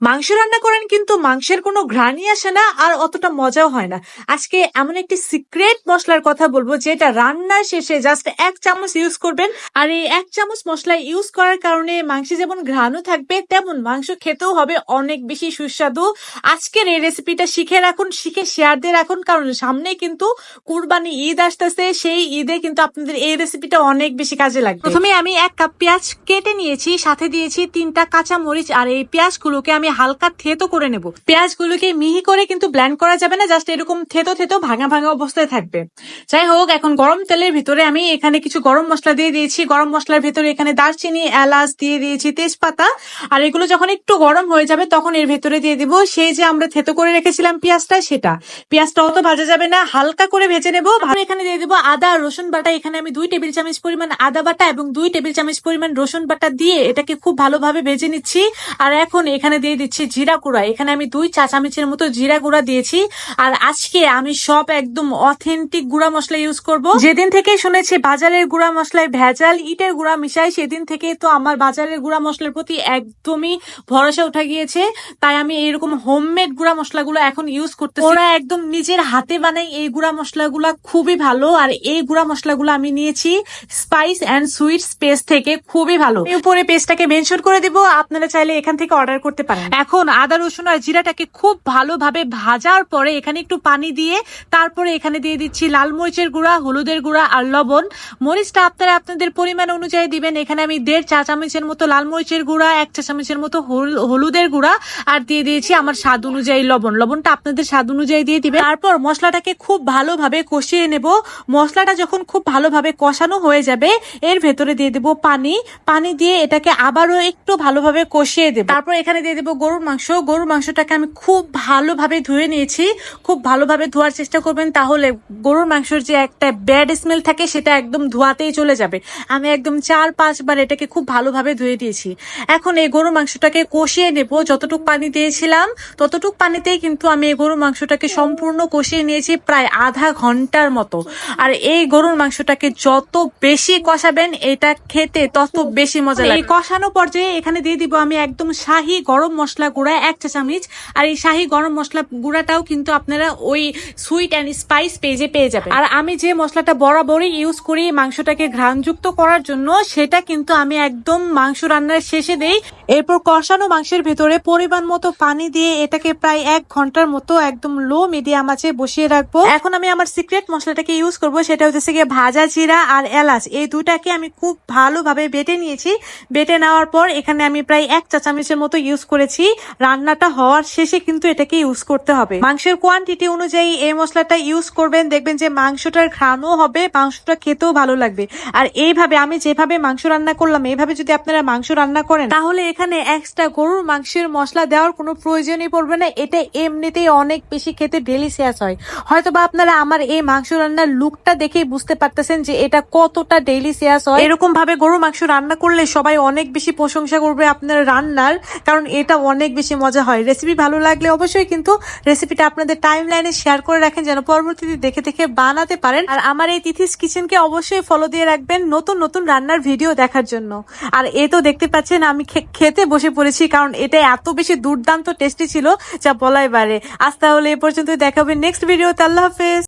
মাংস রান্না করেন কিন্তু মাংসের কোনো ঘ্রাণই আসে না আর অতটা মজাও হয় না। আজকে এমন একটি সিক্রেট মশলার কথা বলব যেটা রান্নার শেষে জাস্ট এক চামচ ইউজ করবেন। আর এই এক চামচ মশলা ইউজ করার কারণে মাংসে যেমন ঘ্রাণও থাকবে, তেমন মাংস খেতেও হবে অনেক বেশি সুস্বাদু। আজকের এই রেসিপিটা শিখে রাখুন, শিখে শেয়ার দিয়ে রাখুন, কারণ সামনে কিন্তু কুরবানি ঈদ আসতেছে, সেই ঈদে কিন্তু আপনাদের এই রেসিপিটা অনেক বেশি কাজে লাগবে। প্রথমে আমি এক কাপ পেঁয়াজ কেটে নিয়েছি, সাথে দিয়েছি তিনটা কাঁচা মরিচ আর এই পেঁয়াজগুলোকে আমি হালকা থেতো করে নেব। পেঁয়াজগুলোকে মিহি করে কিন্তু ব্ল্যান্ড করা যাবে না জাস্ট এরকম থেতো থেতো ভাঙা ভাঙা অবস্থায় থাকবে। যাই হোক, এখন গরম তেলের ভিতরে আমি এখানে কিছু গরম মশলা দিয়ে দিয়েছি। গরম মশলার ভিতরে এখানে দারচিনি, এলাচ দিয়ে দিয়েছি, তেজপাতা। আর এগুলো যখন একটু গরম হয়ে যাবে, তখন এর ভেতরে দিয়ে দিব সেই যে আমরা থেতো করে রেখেছিলাম পেঁয়াজটা, সেটা। পেঁয়াজটা অত ভাজা যাবে না, হালকা করে ভেজে নেব। এখানে দিয়ে দিব আদা আর রসুন বাটা। এখানে আমি দুই টেবিল চামচ পরিমাণ আদা বাটা এবং দুই টেবিল চামচ পরিমাণ রসুন বাটা দিয়ে এটাকে খুব ভালোভাবে ভেজে নিচ্ছি। আর এখন এখানে দিয়ে দিচ্ছি জিরা গুঁড়া। এখানে আমি দুই চা চামচের মতো জিরা গুঁড়া দিয়েছি। আর আজকে আমি সব একদম অথেন্টিক গুঁড়া মশলা ইউজ করব। যেদিন থেকে শুনেছি বাজারের গুঁড়া মশলায় ভেজাল, ইটের গুঁড়া মিশাই, সেদিন থেকে তো আমার বাজারের গুঁড়া মশলার প্রতি একদমই ভরসা উঠা গিয়েছে। তাই আমি এরকম হোমমেড গুঁড়া মশলাগুলো এখন ইউজ করতে ওরা একদম নিজের হাতে বানাই এই গুঁড়া মশলাগুলো খুবই ভালো। আর এই গুঁড়া মশলাগুলো আমি নিয়েছি স্পাইস অ্যান্ড সুইটস স্পেস থেকে, খুবই ভালো। উপরে পেস্টটাকে মেনশন করে দিব। আপনারা চাইলে এখান থেকে অর্ডার করতে পারেন। এখন আদা, রসুন আর জিরাটাকে খুব ভালোভাবে ভাজার পরে এখানে একটু পানি দিয়ে তারপরে এখানে দিয়ে দিচ্ছি লাল মরিচের গুঁড়া, হলুদের গুঁড়া আর লবণ। মরিচটা আপনারা আপনাদের পরিমাণ অনুযায়ী দিবেন। এখানে আমি দেড় চা চামচের মতো লাল মরিচের গুঁড়া, এক চা চামচের মতো হল- হলুদের গুঁড়া আর দিয়ে দিয়েছি আমার স্বাদ অনুযায়ী লবণ। লবণটা আপনাদের স্বাদ অনুযায়ী দিয়ে দিবেন। তারপর মশলাটাকে খুব ভালোভাবে কষিয়ে নেব। মশলাটা যখন খুব ভালোভাবে কষানো হয়ে যাবে, এর ভেতরে দিয়ে দেব পানি। পানি দিয়ে এটাকে আবারও একটু ভালোভাবে কষিয়ে দেব। তারপর এখানে দিয়ে দেব গরুর মাংস গরুর মাংসটাকে আমি খুব ভালোভাবে ধুয়ে নিয়েছি। খুব ভালোভাবে ধোয়ার চেষ্টা করবেন তাহলে গরুর মাংসের যে একটা ব্যাড স্মেল থাকে সেটা একদম ধোয়াতেই চলে যাবে। আমি একদম চার পাঁচবার এটাকে খুব ভালোভাবে ধুয়ে দিয়েছি। এখন এই গরুর মাংসটাকে কষিয়ে নেব। যতটুক পানি দিয়েছিলাম ততটুক পানিতেই কিন্তু আমি এই গরুর মাংসটাকে সম্পূর্ণ কষিয়ে নিয়েছি প্রায় আধা ঘণ্টার মতো। আর এই গরুর মাংসটাকে যত বেশি কষাবেন এটা খেতে তত বেশি মজা লাগে এই কষানো পর্যায়ে এখানে দিয়ে দিব আমি একদম শাহি গরম মশলা গুঁড়া এক চা চামচ, আর এই শাহি গরম মশলা গুঁড়াটাও কিন্তু আপনারা ওই সুইট অ্যান্ড স্পাইস পেজে পেয়ে যাবেন। আর আমি যে মশলাটা বরাবরই ইউজ করি মাংসটাকে ঘ্রাণযুক্ত করার জন্য, সেটা কিন্তু আমি একদম মাংস রান্নার শেষে দেই। এরপর কষানো মাংসের ভেতরে পরিমাণ মতো পানি দিয়ে এটাকে প্রায় এক ঘণ্টার মতো একদম লো মিডিয়াম আছে বসিয়ে রাখব। এখন আমি আমার সিক্রেট মশলাটাকে ইউজ করব, সেটা হচ্ছে গিয়ে ভাজা জিরা আর এলাচ। এই দুটাকে আমি খুব ভালোভাবে বেটে নিয়েছি। বেটে নেওয়ার পর এখানে আমি প্রায় এক চা চামচের মতো ইউজ করেছি। রান্নাটা হওয়ার শেষে কিন্তু এটাকে ইউজ করতে হবে। মাংসের কোয়ান্টিটি অনুযায়ী এই মশলাটা ইউজ করবেন, দেখবেন যে মাংসটার ঘ্রাণও হবে, মাংসটা খেতেও ভালো লাগবে। আর এইভাবে আমি যেভাবে মাংস রান্না করলাম, এইভাবে যদি আপনারা মাংস রান্না করেন, তাহলে এখানে এক্সট্রা গরুর মাংসের মশলা দেওয়ার কোনো প্রয়োজনই পড়বে না। এটা এমনিতেই অনেক বেশি খেতে ডেলিশিয়াস হয়। হয়তো বা আপনারা আমার এই মাংস রান্নার লুকটা দেখেই বুঝতে পারতেছেন যে এটা কতটা ডেলিশিয়াস হয়। এরকম ভাবে গরু মাংস রান্না করলে সবাই অনেক বেশি প্রশংসা করবে আপনার রান্নার, কারণ এটা অনেক বেশি মজা হয়। রেসিপি ভালো লাগলে অবশ্যই কিন্তু রেসিপিটা আপনাদের টাইম লাইনে শেয়ার করে রাখেন যেন পরবর্তীতে দেখে দেখে বানাতে পারেন। আর আমার এই তিথিস কিচেনকে অবশ্যই ফলো দিয়ে রাখবেন নতুন নতুন রান্নার ভিডিও দেখার জন্য। আর এ তো দেখতে পাচ্ছেন আমি খেতে বসে পড়েছি কারণ এটা এত বেশি দুর্দান্ত টেস্টি ছিল যা বলাই বারে। আজ তাহলে এ পর্যন্ত দেখাবে নেক্সট ভিডিওতে আল্লাহ হাফেজ।